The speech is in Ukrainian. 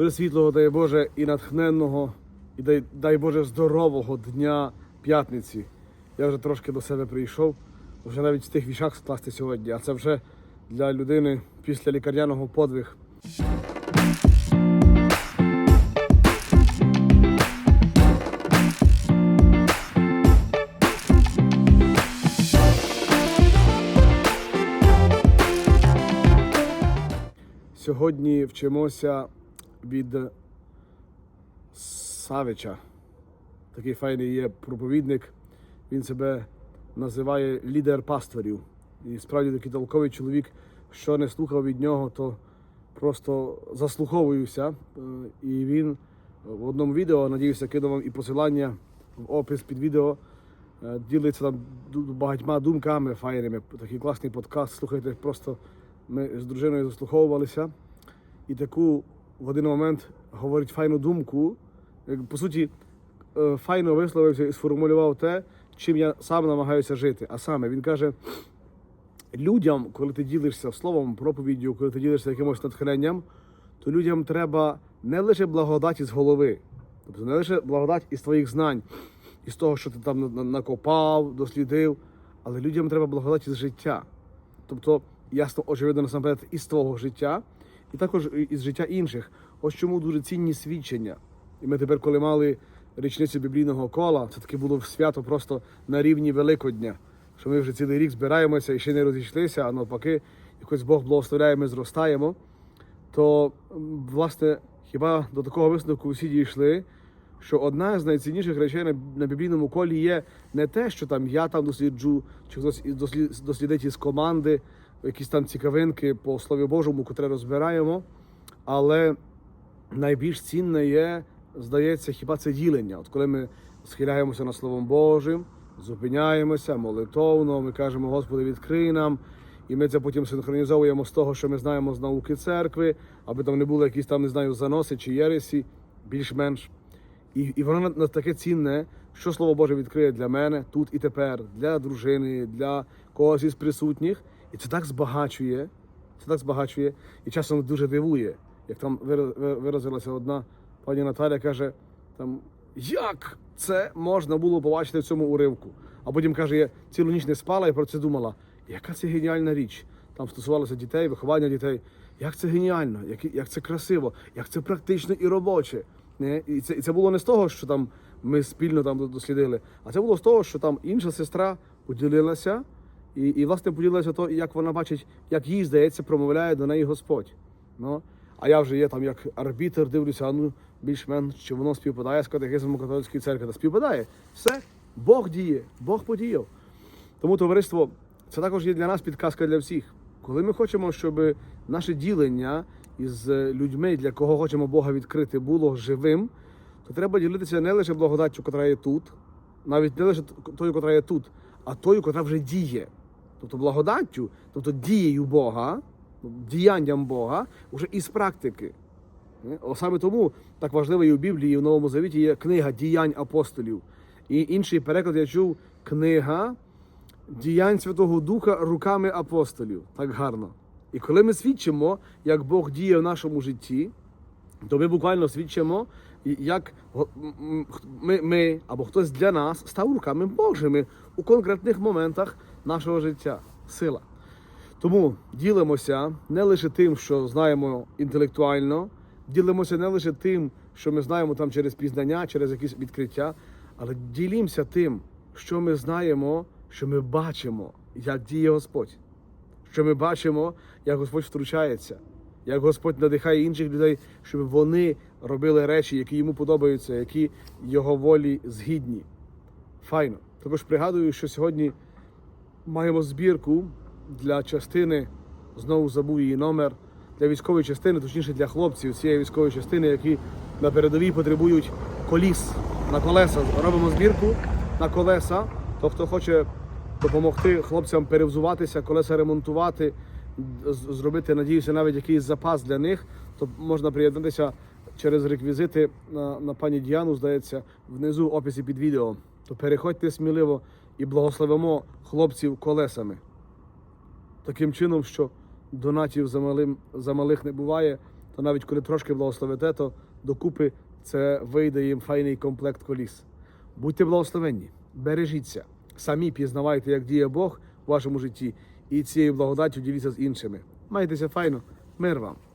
Пресвітлого, дай Боже, і натхненного, і дай, дай Боже здорового дня п'ятниці. Я вже трошки до себе прийшов, вже навіть в тих вішах скласти сьогодні, а це вже для людини після лікарняного подвиг. Сьогодні вчимося від Савича. Такий файний є проповідник. Він себе називає лідер пасторів. І справді такий толковий чоловік, що не слухав від нього, то просто заслуховуюся. Е, І він в одному відео, надіюся, кидав вам і посилання в опис під відео. е, Ділиться там багатьма думками файними. Такий класний подкаст. Слухайте, просто ми з дружиною заслуховувалися. І таку в один момент говорить файну думку. Як, По суті, е, файно висловився і сформулював те, чим я сам намагаюся жити. А саме він каже: людям, коли ти ділишся словом, проповіддю, коли ти ділишся якимось натхненням, то людям треба не лише благодать із голови, тобто не лише благодать із твоїх знань, із того, що ти там на- на- накопав, дослідив, але людям треба благодать із життя. Тобто, ясно, очевидно, насамперед, із твого життя, і також із життя інших. Ось чому дуже цінні свідчення. І ми тепер, коли мали річницю біблійного кола, це таке було свято просто на рівні Великодня. Що ми вже цілий рік збираємося і ще не розійшлися, а навпаки, якось Бог благословляє, ми зростаємо. То, власне, хіба до такого висновку всі дійшли, що одна з найцінніших речей на, біблійному колі є не те, що там я там досліджу, чи хтось дослід, дослідить із команди, якісь там цікавинки по Слові Божому, котре розбираємо. Але найбільш цінне є, здається, хіба це ділення. От коли ми схиляємося над Словом Божим, зупиняємося молитовно, ми кажемо, Господи, відкрий нам. І ми це потім синхронізовуємо з того, що ми знаємо з науки церкви, аби там не було якісь там, не знаю, заноси чи єресі, більш-менш. І, і воно на- на таке цінне, що Слово Боже відкриє для мене тут і тепер, для дружини, для когось із присутніх. І це так збагачує, це так збагачує і часом дуже дивує. Як там вира- виразилася одна пані Наталя, каже, там, як це можна було побачити в цьому уривку? А потім каже, я цілу ніч не спала і про це думала. Яка це геніальна річ? Там стосувалося дітей, виховання дітей. Як це геніально, як, як це красиво, як це практично і робоче. Не? І, це, і це було не з того, що там ми спільно там дослідили, а це було з того, що там інша сестра поділилася, і, і власне поділилася то, як вона бачить, як їй здається, промовляє до неї Господь. Ну, а я вже є там як арбітр, дивлюся, ну більш-менш чи воно співпадає з катехизмом католицької церкви. Та співпадає. Все, Бог діє, Бог подіяв. Тому товариство, це також є для нас підказка для всіх. Коли ми хочемо, щоб наше ділення із людьми, для кого хочемо Бога відкрити, було живим, то треба ділитися не лише благодаттю, яка є тут, навіть не лише тою, яка є тут, а тою, яка вже діє. Тобто благодаттю, тобто дією Бога, діянням Бога, вже із практики. Е, Саме тому так важливо і в Біблії, і в Новому Завіті є книга діянь апостолів. І інший переклад я чув книга діянь Святого Духа руками апостолів. Так гарно. І коли ми свідчимо, як Бог діє в нашому житті, то ми буквально свідчимо, як ми, ми або хтось для нас став руками Божими у конкретних моментах нашого життя. Сила. Тому ділимося не лише тим, що знаємо інтелектуально, ділимося не лише тим, що ми знаємо там через пізнання, через якісь відкриття, але ділімося тим, що ми знаємо, що ми бачимо, як діє Господь. Що ми бачимо, як Господь втручається, як Господь надихає інших людей, щоб вони робили речі, які йому подобаються, які його волі згідні. Файно. Також пригадую, що сьогодні маємо збірку для частини, знову забув її номер, для військової частини, точніше для хлопців цієї військової частини, які на передовій потребують коліс на колеса. Робимо збірку на колеса. То, хто хоче допомогти хлопцям перевзуватися, колеса ремонтувати, зробити, надіюся, навіть якийсь запас для них, то можна приєднатися через реквізити на, на пані Діану, здається, внизу в описі під відео. То переходьте сміливо і благословимо хлопців колесами. Таким чином, що донатів за, малих не буває, то навіть коли трошки благословите, то докупи це вийде їм файний комплект коліс. Будьте благословенні, бережіться, самі пізнавайте, як діє Бог у вашому житті, і цією благодаттю діліться з іншими. Майтеся файно, мир вам!